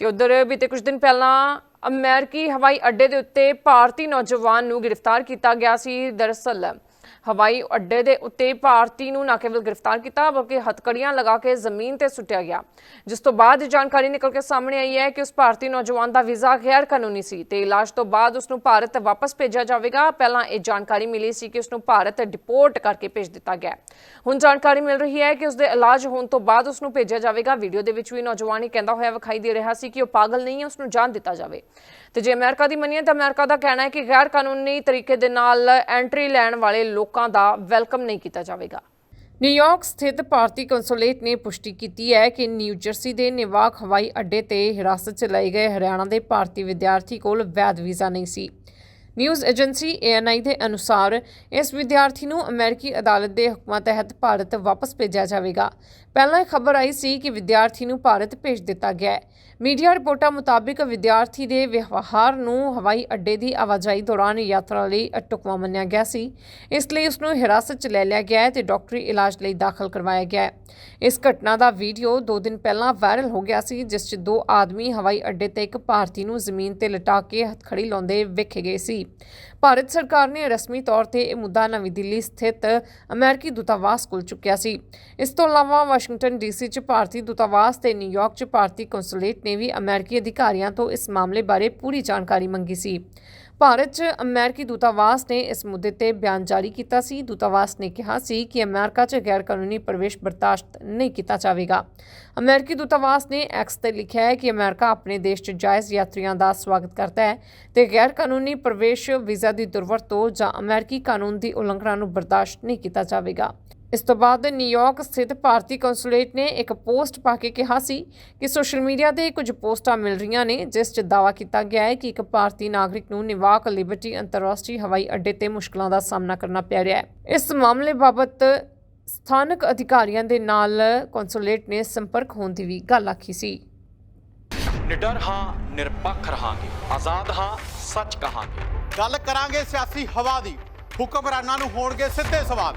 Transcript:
ਤੇ ਉਧਰ ਬੀਤੇ ਕੁਝ ਦਿਨ ਪਹਿਲਾਂ ਅਮਰੀਕੀ ਹਵਾਈ ਅੱਡੇ ਦੇ ਉੱਤੇ ਭਾਰਤੀ ਨੌਜਵਾਨ ਨੂੰ ਗ੍ਰਿਫਤਾਰ ਕੀਤਾ ਗਿਆ ਸੀ। ਦਰਅਸਲ ਹਵਾਈ ਅੱਡੇ ਦੇ ਉੱਤੇ ਭਾਰਤੀ ਨੂੰ ਨਾ ਕੇਵਲ ਗ੍ਰਿਫਤਾਰ ਕੀਤਾ, ਬਲਕਿ ਹੱਥਕੜੀਆਂ ਲਗਾ ਕੇ ਜ਼ਮੀਨ ਤੇ ਸੁੱਟਿਆ ਗਿਆ। ਜਿਸ ਤੋਂ ਬਾਅਦ ਜਾਣਕਾਰੀ ਨਿਕਲ ਕੇ ਸਾਹਮਣੇ ਆਈ ਹੈ ਕਿ ਉਸ ਭਾਰਤੀ ਨੌਜਵਾਨ ਦਾ ਵੀਜ਼ਾ ਗੈਰ ਕਾਨੂੰਨੀ ਸੀ ਤੇ ਇਲਾਜ ਤੋਂ ਬਾਅਦ ਉਸ ਨੂੰ ਭਾਰਤ ਵਾਪਸ ਭੇਜਿਆ ਜਾਵੇਗਾ। ਪਹਿਲਾਂ ਇਹ ਜਾਣਕਾਰੀ ਮਿਲੀ ਸੀ ਕਿ ਉਸ ਨੂੰ ਭਾਰਤ ਡਿਪੋਰਟ ਕਰਕੇ ਭੇਜ ਦਿੱਤਾ ਗਿਆ। ਹੁਣ ਜਾਣਕਾਰੀ ਮਿਲ ਰਹੀ ਹੈ ਕਿ ਉਸ ਦੇ ਇਲਾਜ ਹੋਣ ਤੋਂ ਬਾਅਦ ਉਸ ਨੂੰ ਭੇਜਿਆ ਜਾਵੇਗਾ। ਵੀਡੀਓ ਦੇ ਵਿੱਚ ਵੀ ਨੌਜਵਾਨ ਹੀ ਕਹਿੰਦਾ ਹੋਇਆ ਵਿਖਾਈ ਦੇ ਰਿਹਾ ਸੀ ਕਿ ਉਹ ਪਾਗਲ ਨਹੀਂ ਹੈ, ਉਸ ਨੂੰ ਜਾਨ ਦਿੱਤਾ ਜਾਵੇ। ਤੇ ਜੇ ਅਮਰੀਕਾ ਦੀ ਮੰਨੀਏ ਤਾਂ ਅਮਰੀਕਾ ਦਾ ਕਹਿਣਾ ਹੈ ਕਿ ਗੈਰ ਕਾਨੂੰਨੀ ਤਰੀਕੇ ਦੇ ਨਾਲ ਐਂਟਰੀ ਲੈਣ ਵਾਲੇ ਲੋਕਾਂ ਦਾ ਵੈਲਕਮ ਨਹੀਂ ਕੀਤਾ ਜਾਵੇਗਾ। ਨਿਊਯਾਰਕ ਸਥਿਤ ਭਾਰਤੀ ਕੰਸੂਲੇਟ ਨੇ ਪੁਸ਼ਟੀ ਕੀਤੀ ਹੈ ਕਿ ਨਿਊ ਜਰਸੀ ਦੇ ਨਿਵਾਕ ਹਵਾਈ ਅੱਡੇ ਤੇ ਹਿਰਾਸਤ 'ਚ ਲਏ ਗਏ ਹਰਿਆਣਾ ਦੇ ਭਾਰਤੀ ਵਿਦਿਆਰਥੀ ਕੋਲ ਵੈਧ ਵੀਜ਼ਾ ਨਹੀਂ ਸੀ। ਨਿਊਜ਼ ਏਜੰਸੀ ANI ਦੇ ਅਨੁਸਾਰ ਇਸ ਵਿਦਿਆਰਥੀ ਨੂੰ ਅਮਰੀਕੀ ਅਦਾਲਤ ਦੇ ਹੁਕਮਾਂ ਤਹਿਤ ਭਾਰਤ ਵਾਪਸ ਭੇਜਿਆ ਜਾਵੇਗਾ। ਪਹਿਲਾਂ ਇਹ ਖਬਰ ਆਈ ਸੀ ਕਿ ਵਿਦਿਆਰਥੀ ਨੂੰ ਭਾਰਤ ਭੇਜ ਦਿੱਤਾ ਗਿਆ ਹੈ। ਮੀਡੀਆ ਰਿਪੋਰਟਾਂ ਮੁਤਾਬਿਕ ਵਿਦਿਆਰਥੀ ਦੇ ਵਿਵਹਾਰ ਨੂੰ ਹਵਾਈ ਅੱਡੇ ਦੀ ਆਵਾਜਾਈ ਦੌਰਾਨ ਯਾਤਰਾ ਲਈ ਅਟੁਕਵਾ ਮੰਨਿਆ ਗਿਆ ਸੀ। ਇਸ ਲਈ ਉਸ ਨੂੰ ਹਿਰਾਸਤ 'ਚ ਲੈ ਲਿਆ ਗਿਆ ਹੈ ਤੇ ਡਾਕਟਰੀ ਇਲਾਜ ਲਈ ਦਾਖਲ ਕਰਵਾਇਆ ਗਿਆ ਹੈ। ਇਸ ਘਟਨਾ ਦਾ ਵੀਡੀਓ 2 ਦਿਨ ਪਹਿਲਾਂ ਵਾਇਰਲ ਹੋ ਗਿਆ ਸੀ, ਜਿਸ 'ਚ ਦੋ ਆਦਮੀ ਹਵਾਈ ਅੱਡੇ ਤੇ ਇੱਕ ਭਾਰਤੀ ਨੂੰ ਜ਼ਮੀਨ ਤੇ ਲਟਾ ਕੇ ਹੱਥਖੜੀ ਲਾਉਂਦੇ ਵੇਖੇ ਗਏ ਸੀ। ਭਾਰਤ ਸਰਕਾਰ ਨੇ ਰਸਮੀ ਤੌਰ ਤੇ ਇਹ ਮੁੱਦਾ ਨਵੀਂ ਦਿੱਲੀ ਸਥਿਤ ਅਮਰੀਕੀ ਦੂਤਾਵਾਸ ਕੋਲ ਚੁੱਕਿਆ ਸੀ। ਇਸ ਤੋਂ ਇਲਾਵਾ ਵਾਸ਼ਿੰਗਟਨ ਡੀਸੀ 'ਚ ਭਾਰਤੀ ਦੂਤਾਵਾਸ ਤੇ ਨਿਊਯਾਰਕ 'ਚ ਭਾਰਤੀ ਕੰਸੂਲੇਟ ਨੇ ਵੀ ਅਮਰੀਕੀ ਅਧਿਕਾਰੀਆਂ ਤੋਂ ਇਸ ਮਾਮਲੇ ਬਾਰੇ ਪੂਰੀ ਜਾਣਕਾਰੀ ਮੰਗੀ ਸੀ। ਭਾਰਤ 'ਚ ਅਮਰੀਕੀ ਦੂਤਾਵਾਸ ਨੇ ਇਸ ਮੁੱਦੇ ਤੇ ਬਿਆਨ ਜਾਰੀ ਕੀਤਾ ਸੀ। ਦੂਤਾਵਾਸ ਨੇ ਕਿਹਾ ਸੀ ਕਿ ਅਮਰੀਕਾ 'ਚ ਗੈਰ ਕਾਨੂੰਨੀ ਪ੍ਰਵੇਸ਼ ਬਰਦਾਸ਼ਤ ਨਹੀਂ ਕੀਤਾ ਜਾਵੇਗਾ। ਅਮਰੀਕੀ ਦੂਤਾਵਾਸ ਨੇ ਐਕਸ ਤੇ ਲਿਖਿਆ ਹੈ ਕਿ ਅਮਰੀਕਾ ਆਪਣੇ ਦੇਸ਼ 'ਚ ਜਾਇਜ਼ ਯਾਤਰੀਆਂ ਦਾ ਸਵਾਗਤ ਕਰਦਾ ਹੈ ਤੇ ਗੈਰ ਕਾਨੂੰਨੀ ਪ੍ਰਵੇਸ਼ ਵੀਜ਼ਾ ਦੀ ਦੁਰਵਰਤੋਂ ਜਾਂ ਅਮਰੀਕੀ ਕਾਨੂੰਨ ਦੀ ਉਲੰਘਣਾ ਨੂੰ ਬਰਦਾਸ਼ਤ ਨਹੀਂ ਕੀਤਾ ਜਾਵੇਗਾ। ਇਸ ਤੋਂ ਬਾਅਦ ਨਿਊਯਾਰਕ ਸਥਿਤ ਭਾਰਤੀ ਕੰਸੂਲੇਟ ਨੇ ਇੱਕ ਪੋਸਟ ਪਾ ਕੇ ਕਿਹਾ ਸੀ ਕਿ ਸੋਸ਼ਲ ਮੀਡੀਆ ਤੇ ਕੁਝ ਪੋਸਟਾਂ ਮਿਲ ਰਹੀਆਂ ਨੇ ਜਿਸ 'ਚ ਦਾਅਵਾ ਕੀਤਾ ਗਿਆ ਹੈ ਕਿ ਇੱਕ ਭਾਰਤੀ ਨਾਗਰਿਕ ਨੂੰ ਨਿਵਾਕ ਲਿਬਰਟੀ ਅੰਤਰਰਾਸ਼ਟਰੀ ਹਵਾਈ ਅੱਡੇ ਤੇ ਮੁਸ਼ਕਲਾਂ ਦਾ ਸਾਹਮਣਾ ਕਰਨਾ ਪੈ ਰਿਹਾ ਹੈ। ਇਸ ਮਾਮਲੇ ਬਾਬਤ ਸਥਾਨਕ ਅਧਿਕਾਰੀਆਂ ਦੇ ਨਾਲ ਕੰਸੂਲੇਟ ਨੇ ਸੰਪਰਕ ਹੋਣ ਦੀ ਵੀ ਗੱਲ ਆਖੀ ਸੀ। ਨਿਡਰ ਹਾਂ ਨਿਰਪੱਖ ਰਹਾਂਗੇ ਆਜ਼ਾਦ ਹਾਂ ਸੱਚ ਕਹਾਂਗੇ। ਗੱਲ ਕਰਾਂਗੇ ਸਿਆਸੀ ਹਵਾ ਦੀ। ਹੁਕਮਰਾਨਾਂ ਨੂੰ ਹੋਣਗੇ ਸਿੱਧੇ ਸਵਾਲ।